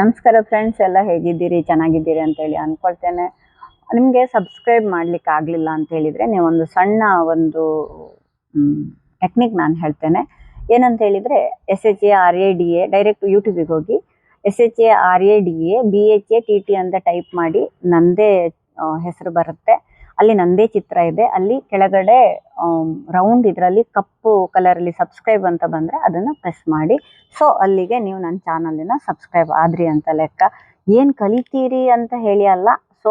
ನಮಸ್ಕಾರ ಫ್ರೆಂಡ್ಸ್ ಎಲ್ಲ ಹೇಗಿದ್ದೀರಿ? ಚೆನ್ನಾಗಿದ್ದೀರಿ ಅಂತೇಳಿ ಅಂದ್ಕೊಳ್ತೇನೆ ನಿಮಗೆ ಸಬ್ಸ್ಕ್ರೈಬ್ ಮಾಡ್ಲಿಕ್ಕೆ ಆಗಲಿಲ್ಲ ಅಂತ ಹೇಳಿದ್ರೆ ಒಂದು ಸಣ್ಣ ಒಂದು ಟೆಕ್ನಿಕ್ ನಾನು ಹೇಳ್ತೇನೆ. ಏನಂತ ಹೇಳಿದ್ರೆ S H A R A D A direct ಯೂಟ್ಯೂಬಿಗೆ ಹೋಗಿ S H A R A D A B H A T T ಅಂತ ಟೈಪ್ ಮಾಡಿ ನಂದೇ ಹೆಸರು ಬರುತ್ತೆ. ಅಲ್ಲಿ ನಂದೇ ಚಿತ್ರ ಇದೆ. ಅಲ್ಲಿ ಕೆಳಗಡೆ ರೌಂಡ್ ಇದರಲ್ಲಿ ಕಪ್ಪು ಕಲರಲ್ಲಿ ಸಬ್ಸ್ಕ್ರೈಬ್ ಅಂತ ಬಂದರೆ ಅದನ್ನು ಪ್ರೆಸ್ ಮಾಡಿ. ಸೊ ಅಲ್ಲಿಗೆ ನೀವು ನನ್ನ ಚಾನಲಿನ ಸಬ್ಸ್ಕ್ರೈಬ್ ಆದ್ರಿ ಅಂತ ಲೆಕ್ಕ. ಏನು ಕಲಿತೀರಿ ಅಂತ ಹೇಳಿ ಅಲ್ಲ. ಸೊ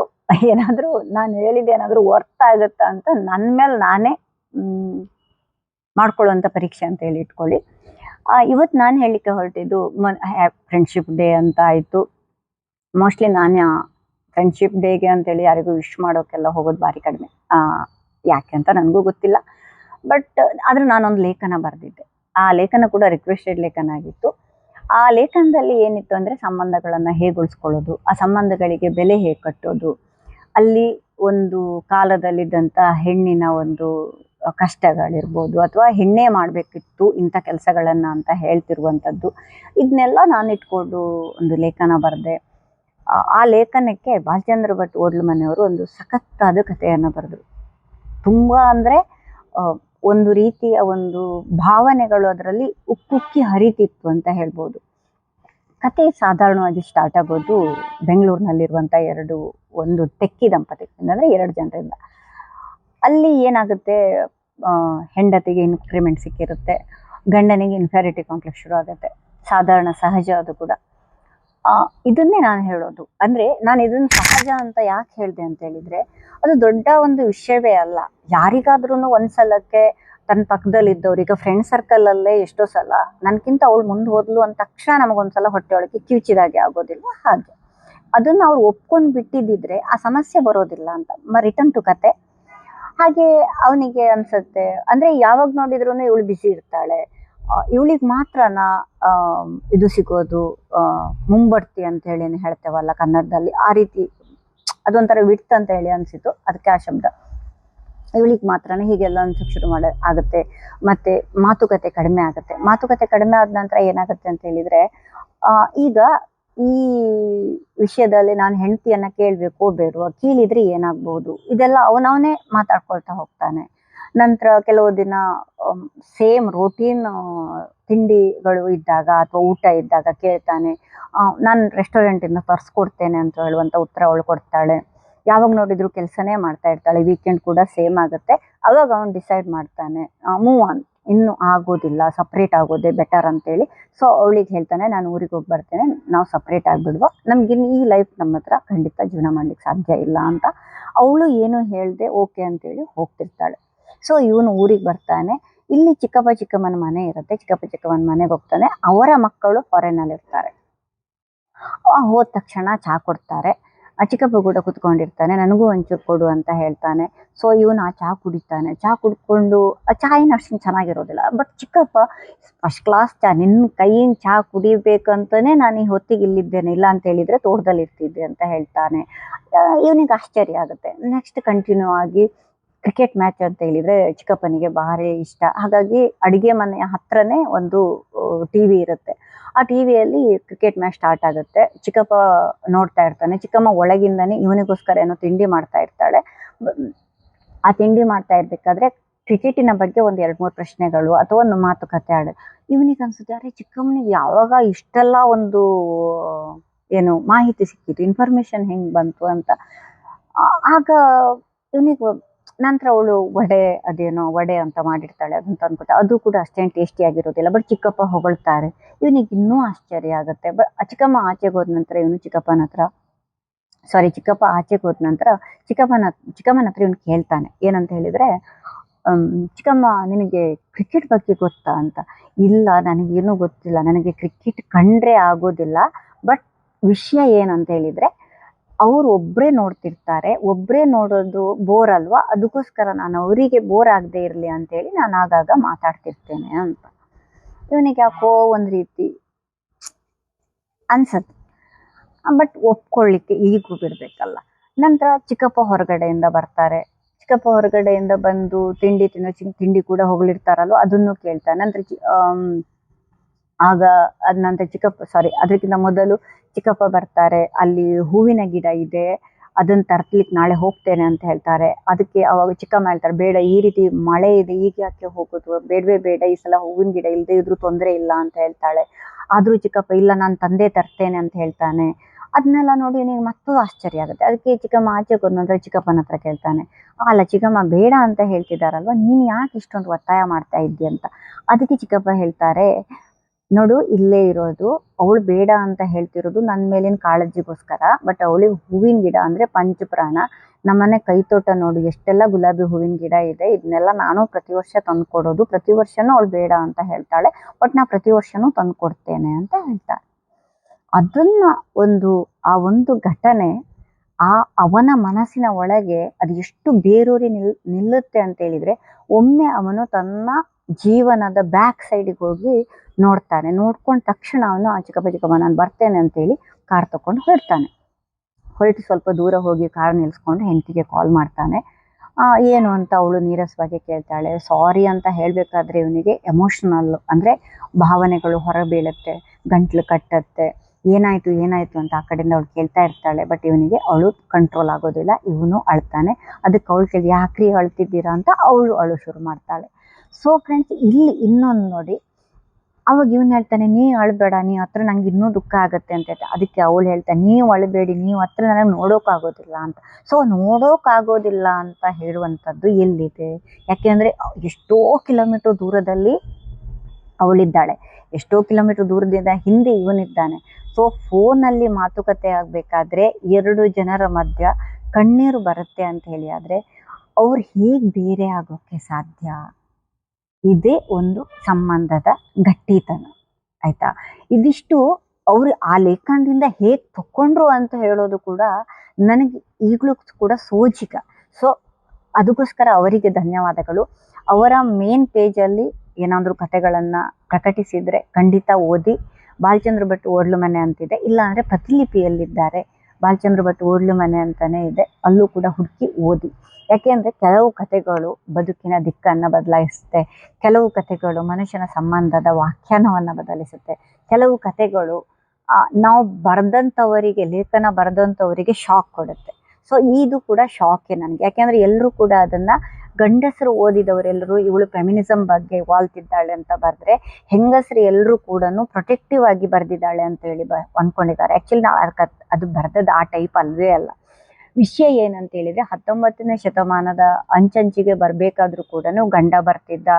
ಏನಾದರೂ ನಾನು ಹೇಳಿದ್ದು ಏನಾದರೂ ವರ್ತ್ ಆಗುತ್ತಾ ಅಂತ ನನ್ನ ಮೇಲೆ ನಾನೇ ಮಾಡ್ಕೊಳ್ಳುವಂಥ ಪರೀಕ್ಷೆ ಅಂತ ಹೇಳಿ ಇಟ್ಕೊಳ್ಳಿ. ಇವತ್ತು ನಾನು ಹೇಳಲಿಕ್ಕೆ ಹೊರಟಿದ್ದು ಫ್ರೆಂಡ್ಶಿಪ್ ಡೇ ಅಂತ ಆಯಿತು. ಮೋಸ್ಟ್ಲಿ ನಾನು ಫ್ರೆಂಡ್ಶಿಪ್ ಡೇಗೆ ಅಂತೇಳಿ ಯಾರಿಗೂ ವಿಶ್ ಮಾಡೋಕ್ಕೆಲ್ಲ ಹೋಗೋದು ಭಾರಿ ಕಡಿಮೆ. ಯಾಕೆ ಅಂತ ನನಗೂ ಗೊತ್ತಿಲ್ಲ. ಬಟ್ ಆದ್ರೆ ನಾನೊಂದು ಲೇಖನ ಬರೆದಿದ್ದೆ. ಆ ಲೇಖನ ಕೂಡ ರಿಕ್ವೆಸ್ಟೆಡ್ ಲೇಖನ ಆಗಿತ್ತು. ಆ ಲೇಖನದಲ್ಲಿ ಏನಿತ್ತು ಅಂದರೆ ಸಂಬಂಧಗಳನ್ನು ಹೇಗೆ ಉಳಿಸ್ಕೊಳ್ಳೋದು ಆ ಸಂಬಂಧಗಳಿಗೆ ಬೆಲೆ ಹೇಗೆ ಕಟ್ಟೋದು, ಅಲ್ಲಿ ಒಂದು ಕಾಲದಲ್ಲಿದ್ದಂಥ ಹೆಣ್ಣಿನ ಒಂದು ಕಷ್ಟಗಳಿರ್ಬೋದು ಅಥವಾ ಹೆಣ್ಣೇ ಮಾಡಬೇಕಿತ್ತು ಇಂಥ ಕೆಲಸಗಳನ್ನು ಅಂತ ಹೇಳ್ತಿರುವಂಥದ್ದು. ಇದನ್ನೆಲ್ಲ ನಾನು ಇಟ್ಕೊಂಡು ಒಂದು ಲೇಖನ ಬರೆದೆ. ಆ- ಲೇಖನಕ್ಕೆ ಬಾಲಚಂದ್ರ ಭಟ್ ಓಡ್ಲು ಮನೆಯವರು ಒಂದು ಸಖತ್ತಾದ ಕಥೆಯನ್ನು ಬರೆದರು. ತುಂಬ ಅಂದರೆ ಒಂದು ರೀತಿಯ ಒಂದು ಭಾವನೆಗಳು ಅದರಲ್ಲಿ ಉಕ್ಕುಕ್ಕಿ ಹರಿತಿತ್ತು ಅಂತ ಹೇಳ್ಬೋದು. ಕತೆ ಸಾಧಾರಣವಾಗಿ ಸ್ಟಾರ್ಟ್ ಆಗೋದು ಬೆಂಗಳೂರಿನಲ್ಲಿರುವಂಥ ಎರಡು, ಒಂದು ಟೆಕ್ಕಿ ದಂಪತಿ, ಅಂದರೆ ಎರಡು ಜನರಿಂದ. ಅಲ್ಲಿ ಏನಾಗುತ್ತೆ ಹೆಂಡತಿಗೆ ಇನ್ಕ್ರಿಮೆಂಟ್ ಸಿಕ್ಕಿರುತ್ತೆ, ಗಂಡನಿಗೆ ಇನ್ಫ್ಯಾರಿಟಿ ಕಾಂಪ್ಲೆಕ್ಸ್ ಶುರು ಆಗುತ್ತೆ. ಸಾಧಾರಣ ಸಹಜ ಅದು ಕೂಡ. ಇದನ್ನೇ ನಾನು ಹೇಳೋದು. ಅಂದ್ರೆ ನಾನು ಇದನ್ನ ಸಹಜ ಅಂತ ಯಾಕೆ ಹೇಳಿದೆ ಅಂತ ಹೇಳಿದ್ರೆ, ಅದು ದೊಡ್ಡ ಒಂದು ವಿಷಯವೇ ಅಲ್ಲ. ಯಾರಿಗಾದ್ರೂ ಒಂದ್ಸಲಕ್ಕೆ ತನ್ನ ಪಕ್ಕದಲ್ಲಿ ಇದ್ದವ್ರು ಈಗ ಫ್ರೆಂಡ್ ಸರ್ಕಲ್ ಅಲ್ಲೇ ಎಷ್ಟೋ ಸಲ ನನ್ಕಿಂತ ಅವಳು ಮುಂದೆ ಹೋದ್ಲು ಅಂದ ತಕ್ಷಣ ನಮಗೊಂದ್ಸಲ ಹೊಟ್ಟೆ ಒಳಗೆ ಕಿವಿಚಿದಾಗೆ ಆಗೋದಿಲ್ಲ ಹಾಗೆ. ಅದನ್ನ ಅವ್ರು ಒಪ್ಕೊಂಡು ಬಿಟ್ಟಿದ್ದಿದ್ರೆ ಆ ಸಮಸ್ಯೆ ಬರೋದಿಲ್ಲ ಅಂತ. ರಿಟರ್ನ್ ಟು ಕತೆ. ಹಾಗೆ ಅವನಿಗೆ ಅನ್ಸುತ್ತೆ. ಅಂದ್ರೆ ಯಾವಾಗ ನೋಡಿದ್ರು ಇವಳು ಬಿಸಿ ಇರ್ತಾಳೆ. ಇವಳಿಗೆ ಮಾತ್ರನಾ ಇದು ಸಿಗೋದು ಮುಂಬಡ್ತಿ ಅಂತ ಹೇಳಿ ಹೇಳ್ತೇವಲ್ಲ ಕನ್ನಡದಲ್ಲಿ ಆ ರೀತಿ ಅದೊಂಥರ ವಿಡ್ತ್ ಅಂತ ಹೇಳಿ ಅನ್ಸಿತು ಅದಕ್ಕೆ ಆ ಶಬ್ದ. ಇವಳಿಗೆ ಮಾತ್ರನೇ ಹೀಗೆಲ್ಲ ಅನ್ಸಕ್ ಶುರು ಮಾಡ ಆಗುತ್ತೆ. ಮತ್ತೆ ಮಾತುಕತೆ ಕಡಿಮೆ ಆಗುತ್ತೆ. ಮಾತುಕತೆ ಕಡಿಮೆ ಆದ ನಂತರ ಏನಾಗುತ್ತೆ ಅಂತ ಹೇಳಿದ್ರೆ ಆ, ಈಗ ಈ ವಿಷಯದಲ್ಲಿ ನಾನು ಹೆಂಡತಿಯನ್ನ ಕೇಳ್ಬೇಕು ಬೇಡುವ ಕೇಳಿದ್ರೆ ಏನಾಗ್ಬಹುದು ಇದೆಲ್ಲ ಅವನವನೇ ಮಾತಾಡ್ಕೊಳ್ತಾ ಹೋಗ್ತಾನೆ. ನಂತರ ಕೆಲವು ದಿನ ಸೇಮ್ ರೂಟೀನ್ ತಿಂಡಿಗಳು ಇದ್ದಾಗ ಅಥವಾ ಊಟ ಇದ್ದಾಗ ಕೇಳ್ತಾನೆ ನಾನು ರೆಸ್ಟೋರೆಂಟಿಂದ ತರಿಸ್ಕೊಡ್ತೇನೆ ಅಂತ ಹೇಳುವಂಥ ಉತ್ತರ ಅವಳು ಕೊಡ್ತಾಳೆ. ಯಾವಾಗ ನೋಡಿದ್ರು ಕೆಲಸನೇ ಮಾಡ್ತಾ ಇರ್ತಾಳೆ ವೀಕೆಂಡ್ ಕೂಡ ಸೇಮ್ ಆಗುತ್ತೆ. ಅವಾಗ ಅವನು ಡಿಸೈಡ್ ಮಾಡ್ತಾನೆ ಮೂವ್ ಆನ್ ಇನ್ನು ಆಗೋದಿಲ್ಲ ಸಪ್ರೇಟ್ ಆಗೋದೇ ಬೆಟರ್ ಅಂತೇಳಿ. ಸೊ ಅವಳಿಗೆ ಹೇಳ್ತಾನೆ, ನಾನು ಊರಿಗೆ ಹೋಗಿ ಬರ್ತೇನೆ, ನಾವು ಸಪ್ರೇಟ್ ಆಗಿಬಿಡುವ. ನಮ್ಗಿನ್ನು ಈ ಲೈಫ್ ನಮ್ಮ ಹತ್ರ ಖಂಡಿತ ಜೀವನ ಮಾಡ್ಲಿಕ್ಕೆ ಸಾಧ್ಯ ಇಲ್ಲ ಅಂತ. ಅವಳು ಏನು ಹೇಳ್ದೆ, ಓಕೆ ಅಂತೇಳಿ ಹೋಗ್ತಿರ್ತಾಳೆ. ಸೊ ಇವನು ಊರಿಗೆ ಬರ್ತಾನೆ. ಇಲ್ಲಿ ಚಿಕ್ಕಪ್ಪ ಚಿಕ್ಕಮ್ಮನ ಮನೆ ಇರುತ್ತೆ. ಚಿಕ್ಕಪ್ಪ ಚಿಕ್ಕಮ್ಮನ ಮನೆಗೆ ಹೋಗ್ತಾನೆ. ಅವರ ಮಕ್ಕಳು ಫಾರಿನಲ್ಲಿ ಇರ್ತಾರೆ. ಆ, ಹೋದ ತಕ್ಷಣ ಚಹಾ ಕೊಡ್ತಾರೆ. ಆ ಚಿಕ್ಕಪ್ಪ ಕೂಡ ಕುತ್ಕೊಂಡಿರ್ತಾನೆ. ನನಗೂ ಒಂಚೂರು ಕೊಡು ಅಂತ ಹೇಳ್ತಾನೆ. ಸೊ ಇವನು ಆ ಚಹಾ ಕುಡಿತಾನೆ. ಚಹಾ ಕುಡ್ಕೊಂಡು ಆ ಚಹಾ ಏನು ಅಷ್ಟು ಚೆನ್ನಾಗಿರೋದಿಲ್ಲ. ಬಟ್ ಚಿಕ್ಕಪ್ಪ ಫಸ್ಟ್ ಕ್ಲಾಸ್ ಚಹಾ ನಿನ್ನ ಕೈಯಿಂದ ಚಹಾ ಕುಡಿಬೇಕಂತಾನೆ ನಾನು ಈ ಹೊತ್ತಿಗೆ ಇಲ್ಲಿದ್ದೇನೆ. ಇಲ್ಲ ಅಂತ ಹೇಳಿದ್ರೆ ತೋಟದಲ್ಲಿ ಇರ್ತಿದ್ದೆ ಅಂತ ಹೇಳ್ತಾನೆ. ಇವನಿಗೆ ಆಶ್ಚರ್ಯ ಆಗುತ್ತೆ. ನೆಕ್ಸ್ಟ್ ಕಂಟಿನ್ಯೂ ಆಗಿ ಕ್ರಿಕೆಟ್ ಮ್ಯಾಚ್ ಅಂತ ಹೇಳಿದ್ರೆ ಚಿಕ್ಕಪ್ಪನಿಗೆ ಭಾರಿ ಇಷ್ಟ. ಹಾಗಾಗಿ ಅಡಿಗೆ ಮನೆಯ ಹತ್ರನೇ ಒಂದು ಟಿ ವಿ ಇರುತ್ತೆ. ಆ ಟಿವಿಯಲ್ಲಿ ಕ್ರಿಕೆಟ್ ಮ್ಯಾಚ್ ಸ್ಟಾರ್ಟ್ ಆಗುತ್ತೆ. ಚಿಕ್ಕಪ್ಪ ನೋಡ್ತಾ ಇರ್ತಾನೆ. ಚಿಕ್ಕಮ್ಮ ಒಳಗಿಂದನೇ ಇವನಿಗೋಸ್ಕರ ಏನೋ ತಿಂಡಿ ಮಾಡ್ತಾ ಇರ್ತಾಳೆ. ಆ ತಿಂಡಿ ಮಾಡ್ತಾ ಇರ್ಬೇಕಾದ್ರೆ ಕ್ರಿಕೆಟಿನ ಬಗ್ಗೆ ಒಂದು ಎರಡು ಮೂರು ಪ್ರಶ್ನೆಗಳು ಅಥವಾ ಒಂದು ಮಾತುಕತೆ ಆಡ, ಇವನಿಗೆ ಅನ್ಸುತ್ತೆ, ಅರೆ ಚಿಕ್ಕಮ್ಮನಿಗೆ ಯಾವಾಗ ಇಷ್ಟೆಲ್ಲ ಒಂದು, ಏನು ಮಾಹಿತಿ ಸಿಕ್ಕಿತು ಇನ್ಫಾರ್ಮೇಶನ್ ಹೆಂಗ್ ಬಂತು? ಅಂತ. ಆಗ ಇವನಿಗೆ ನಂತರ ಅವಳು ವಡೆ, ಅದೇನೋ ವಡೆ ಅಂತ ಮಾಡಿರ್ತಾಳೆ ಅದಂತ ಅನ್ಕೋತಾ, ಅದು ಕೂಡ ಅಷ್ಟೇನು ಟೇಸ್ಟಿ ಆಗಿರೋದಿಲ್ಲ. ಬಟ್ ಚಿಕ್ಕಪ್ಪ ಹೊಗಳ್ತಾರೆ. ಇವನಿಗೆ ಇನ್ನೂ ಆಶ್ಚರ್ಯ ಆಗುತ್ತೆ. ಬಟ್ ಚಿಕ್ಕಮ್ಮ ಆಚೆಗೆ ಹೋದ ನಂತರ ಇವನು ಚಿಕ್ಕಪ್ಪನ ಹತ್ರ ಸಾರಿ ಚಿಕ್ಕಪ್ಪ ಆಚೆಗೆ ಹೋದ ನಂತರ ಚಿಕ್ಕಮ್ಮನ ಚಿಕ್ಕಮ್ಮನ ಹತ್ರ ಇವನು ಕೇಳ್ತಾನೆ. ಏನಂತ ಹೇಳಿದ್ರೆ ಚಿಕ್ಕಮ್ಮ ನಿನಗೆ ಕ್ರಿಕೆಟ್ ಬಗ್ಗೆ ಗೊತ್ತಾ? ಅಂತ. ಇಲ್ಲ, ನನಗೇನು ಗೊತ್ತಿಲ್ಲ. ನನಗೆ ಕ್ರಿಕೆಟ್ ಕಂಡ್ರೆ ಆಗೋದಿಲ್ಲ. ಬಟ್ ವಿಷಯ ಏನಂತ ಹೇಳಿದ್ರೆ ಅವ್ರು ಒಬ್ಬರೇ ನೋಡ್ತಿರ್ತಾರೆ ಒಬ್ಬರೇ ನೋಡೋದು ಬೋರ್ ಅಲ್ವಾ? ಅದಕ್ಕೋಸ್ಕರ ನಾನು ಅವರಿಗೆ ಬೋರ್ ಆಗದೆ ಇರಲಿ ಅಂತೇಳಿ ನಾನು ಆಗಾಗ ಮಾತಾಡ್ತಿರ್ತೇನೆ ಅಂತ. ಇವನಿಗೆ ಯಾಕೋ ಒಂದು ರೀತಿ ಅನ್ಸತ್ತೆ. ಬಟ್ ಒಪ್ಕೊಳ್ಳಿಕ್ಕೆ ಈಗೂ ಬಿಡ್ಬೇಕಲ್ಲ. ನಂತರ ಚಿಕ್ಕಪ್ಪ ಹೊರಗಡೆಯಿಂದ ಬರ್ತಾರೆ. ಚಿಕ್ಕಪ್ಪ ಹೊರಗಡೆಯಿಂದ ಬಂದು ತಿಂಡಿ ತಿನ್ನೋ ತಿಂಡಿ ಕೂಡ ಹೊಗಳಿರ್ತಾರಲ್ವ? ಅದನ್ನು ಕೇಳ್ತಾರೆ. ನಂತರ ಚಿ- ಆಗ ಅದ ನಂತರ ಚಿಕ್ಕಪ್ಪ ಸಾರಿ ಅದಕ್ಕಿಂತ ಮೊದಲು ಚಿಕ್ಕಪ್ಪ ಬರ್ತಾರೆ, ಅಲ್ಲಿ ಹೂವಿನ ಗಿಡ ಇದೆ, ಅದನ್ನು ತರ್ಸ್ಲಿಕ್ಕೆ ನಾಳೆ ಹೋಗ್ತೇನೆ ಅಂತ ಹೇಳ್ತಾರೆ. ಅದಕ್ಕೆ ಅವಾಗ ಚಿಕ್ಕಮ್ಮ ಹೇಳ್ತಾರೆ, ಬೇಡ, ಈ ರೀತಿ ಮಳೆ ಇದೆ, ಈಗ ಯಾಕೆ ಹೋಗೋದು? ಬೇಡವೇ ಬೇಡ ಈ ಸಲ ಹೂವಿನ ಗಿಡ ಇಲ್ಲದೆ ಇದ್ರೂ ತೊಂದರೆ ಇಲ್ಲ ಅಂತ ಹೇಳ್ತಾಳೆ. ಆದರೂ ಚಿಕ್ಕಪ್ಪ, ಇಲ್ಲ, ನಾನು ತಂದೆ ತರ್ತೇನೆ ಅಂತ ಹೇಳ್ತಾನೆ. ಅದನ್ನೆಲ್ಲ ನೋಡಿ ನೀವು ಮತ್ತೂ ಆಶ್ಚರ್ಯ ಆಗುತ್ತೆ. ಅದಕ್ಕೆ ಚಿಕ್ಕಮ್ಮ ಆಚೆ ನಂತರ ಚಿಕ್ಕಪ್ಪನ ಹತ್ರ ಕೇಳ್ತಾನೆ, ಅಲ್ಲ ಚಿಕ್ಕಮ್ಮ, ಬೇಡ ಅಂತ ಹೇಳ್ತಿದ್ದಾರಲ್ವ ನೀನು ಯಾಕೆ ಇಷ್ಟೊಂದು ಒತ್ತಾಯ ಮಾಡ್ತಾ ಇದ್ದೀಯ ಅಂತ? ಅದಕ್ಕೆ ಚಿಕ್ಕಪ್ಪ ಹೇಳ್ತಾರೆ ನೋಡು, ಇಲ್ಲೇ ಇರೋದು, ಅವಳು ಬೇಡ ಅಂತ ಹೇಳ್ತಿರೋದು ನನ್ನ ಮೇಲಿನ ಕಾಳಜಿಗೋಸ್ಕರ. ಬಟ್ ಅವಳಿಗೆ ಹೂವಿನ ಗಿಡ ಅಂದ್ರೆ ಪಂಚಪ್ರಾಣ. ನಮ್ಮನೆ ಕೈ ತೋಟ ನೋಡು, ಎಷ್ಟೆಲ್ಲ ಗುಲಾಬಿ ಹೂವಿನ ಗಿಡ ಇದೆ ಇದನ್ನೆಲ್ಲ ನಾನು ಪ್ರತಿ ವರ್ಷ ತಂದು ಕೊಡೋದು ಪ್ರತಿ ವರ್ಷನೂ ಅವಳು ಬೇಡ ಅಂತ ಹೇಳ್ತಾಳೆ. ಬಟ್ ನಾ ಪ್ರತಿ ವರ್ಷನೂ ತಂದು ಕೊಡ್ತೇನೆ ಅಂತ ಹೇಳ್ತಾಳೆ. ಅದನ್ನ ಒಂದು, ಆ ಒಂದು ಘಟನೆ, ಆ ಅವನ ಮನಸ್ಸಿನ ಒಳಗೆ ಅದು ಎಷ್ಟು ಬೇರೂರಿ ನಿಲ್, ನಿಲ್ಲುತ್ತೆ ಅಂತ ಹೇಳಿದ್ರೆ, ಒಮ್ಮೆ ಅವನು ತನ್ನ ಜೀವನದ ಬ್ಯಾಕ್ ಸೈಡಿಗೆ ಹೋಗಿ ನೋಡ್ತಾನೆ. ನೋಡ್ಕೊಂಡು ತಕ್ಷಣ ಅವನು, ಆ ಚಿಕ್ಕಪ್ಪ ಚಿಕ್ಕಪ್ಪ ನಾನು ಬರ್ತೇನೆ ಅಂತೇಳಿ ಕಾರ್ ತಕೊಂಡು ಹೊರಡ್ತಾನೆ. ಹೊರಟು ಸ್ವಲ್ಪ ದೂರ ಹೋಗಿ ಕಾರ್ ನಿಲ್ಸ್ಕೊಂಡು ಹೆಂಡತಿಗೆ ಕಾಲ್ ಮಾಡ್ತಾನೆ. ಏನು ಅಂತ ಅವಳು ನೀರಸವಾಗಿ ಕೇಳ್ತಾಳೆ. ಸಾರಿ ಅಂತ ಹೇಳಬೇಕಾದ್ರೆ ಇವನಿಗೆ ಎಮೋಷನಲ್ ಅಂದರೆ ಭಾವನೆಗಳು ಹೊರಬೀಳುತ್ತೆ, ಗಂಟ್ಲು ಕಟ್ಟತ್ತೆ. ಏನಾಯ್ತು ಏನಾಯ್ತು ಅಂತ ಆ ಕಡೆಯಿಂದ ಅವಳು ಕೇಳ್ತಾ ಇರ್ತಾಳೆ. ಬಟ್ ಇವನಿಗೆ ಅವಳು ಕಂಟ್ರೋಲ್ ಆಗೋದಿಲ್ಲ. ಇವನು ಅಳ್ತಾನೆ. ಅದಕ್ಕೆ ಅವಳು ಕೇಳಿ ಯಾಕ್ರಿ ಅಳ್ತಿದ್ದೀರಾ ಅಂತ ಅವಳು ಅಳು ಶುರು ಮಾಡ್ತಾಳೆ. ಸೊ ಫ್ರೆಂಡ್ಸ್ ಇಲ್ಲಿ ಇನ್ನೊಂದು ನೋಡಿ. ಅವಾಗ ಇವನು ಹೇಳ್ತಾನೆ, ನೀ ಅಳಬೇಡ, ನೀ ಹತ್ರ ನಂಗೆ ಇನ್ನೂ ದುಃಖ ಆಗುತ್ತೆ ಅಂತ ಹೇಳ್ತಾ ಅದಕ್ಕೆ ಅವಳು ಹೇಳ್ತಾನೆ ನೀವು ಅಳಬೇಡಿ, ನೀವು ಹತ್ರ ನನಗೆ ನೋಡೋಕ್ಕಾಗೋದಿಲ್ಲ ಅಂತ. ಸೊ ನೋಡೋಕ್ಕಾಗೋದಿಲ್ಲ ಅಂತ ಹೇಳುವಂಥದ್ದು ಎಲ್ಲಿದೆ? ಯಾಕೆಂದರೆ ಎಷ್ಟೋ ಕಿಲೋಮೀಟರ್ ದೂರದಲ್ಲಿ ಅವಳಿದ್ದಾಳೆ. ಎಷ್ಟೋ ಕಿಲೋಮೀಟರ್ ದೂರದಿಂದ ಹಿಂದೆ ಇವನಿದ್ದಾನೆ. ಸೊ ಫೋನಲ್ಲಿ ಮಾತುಕತೆ ಆಗಬೇಕಾದ್ರೆ ಎರಡು ಜನರ ಮಧ್ಯ ಕಣ್ಣೀರು ಬರುತ್ತೆ ಅಂತ ಹೇಳಿ ಆದರೆ ಅವ್ರು ಹೇಗೆ ಬೇರೆ ಆಗೋಕ್ಕೆ ಸಾಧ್ಯ? ಇದೇ ಒಂದು ಸಂಬಂಧದ ಗಟ್ಟಿತನ, ಆಯ್ತಾ? ಇದಿಷ್ಟು ಅವರು ಆ ಲೇಖನದಿಂದ ಹೇಗೆ ತಕೊಂಡ್ರು ಅಂತ ಹೇಳೋದು ಕೂಡ ನನಗೆ ಈಗಲೂ ಕೂಡ ಸೋಜಿಗ. ಸೊ ಅದಕ್ಕೋಸ್ಕರ ಅವರಿಗೆ ಧನ್ಯವಾದಗಳು. ಅವರ ಮೇನ್ ಪೇಜಲ್ಲಿ ಏನಾದರೂ ಕಥೆಗಳನ್ನು ಪ್ರಕಟಿಸಿದರೆ ಖಂಡಿತ ಓದಿ, ಬಾಲಚಂದ್ರ ಭಟ್ ಓಡ್ಲು ಮನೆ ಅಂತಿದೆ. ಇಲ್ಲಾಂದರೆ ಪ್ರತಿಲಿಪಿಯಲ್ಲಿದ್ದಾರೆ. ಬಾಲಚಂದ್ರ ಭಟ್ ಓಡ್ಲು ಮನೆ ಅಂತಾನೆ ಇದೆ. ಅಲ್ಲೂ ಕೂಡ ಹುಡುಕಿ ಓದಿ. ಯಾಕೆಂದರೆ ಕೆಲವು ಕಥೆಗಳು ಬದುಕಿನ ದಿಕ್ಕನ್ನು ಬದಲಾಯಿಸುತ್ತೆ. ಕೆಲವು ಕಥೆಗಳು ಮನುಷ್ಯನ ಸಂಬಂಧದ ವ್ಯಾಖ್ಯಾನವನ್ನು ಬದಲಿಸುತ್ತೆ. ಕೆಲವು ಕಥೆಗಳು ನಾವು ಬರೆದಂಥವರಿಗೆ ಲೇಖನ ಬರೆದಂಥವರಿಗೆ ಶಾಕ್ ಕೊಡುತ್ತೆ. ಸೊ ಇದು ಕೂಡ ಶಾಕೆ ನನಗೆ. ಯಾಕೆಂದರೆ ಎಲ್ಲರೂ ಕೂಡ ಅದನ್ನು ಗಂಡಸರು ಓದಿದವರೆಲ್ಲರೂ ಇವಳು ಫೆಮಿನಿಸಮ್ ಬಗ್ಗೆ ವಾಲ್ತಿದ್ದಾಳೆ ಅಂತ ಬರೆದ್ರೆ ಹೆಂಗಸರು ಎಲ್ಲರೂ ಕೂಡ ಪ್ರೊಟೆಕ್ಟಿವ್ ಆಗಿ ಬರೆದಿದ್ದಾಳೆ ಅಂತ ಹೇಳಿ ಬ ಅಂದ್ಕೊಂಡಿದ್ದಾರೆ ಆ್ಯಕ್ಚುಲಿ ನಾವು ಅದು ಬರೆದದ್ದು ಆ ಟೈಪ್ ಅಲ್ವೇ ಅಲ್ಲ. ವಿಷಯ ಏನಂತ ಹೇಳಿದ್ರೆ ಹತ್ತೊಂಬತ್ತನೇ ಶತಮಾನದ ಅಂಚಂಚಿಗೆ ಬರಬೇಕಾದ್ರೂ ಕೂಡ ಗಂಡ ಬರ್ತಿದ್ದ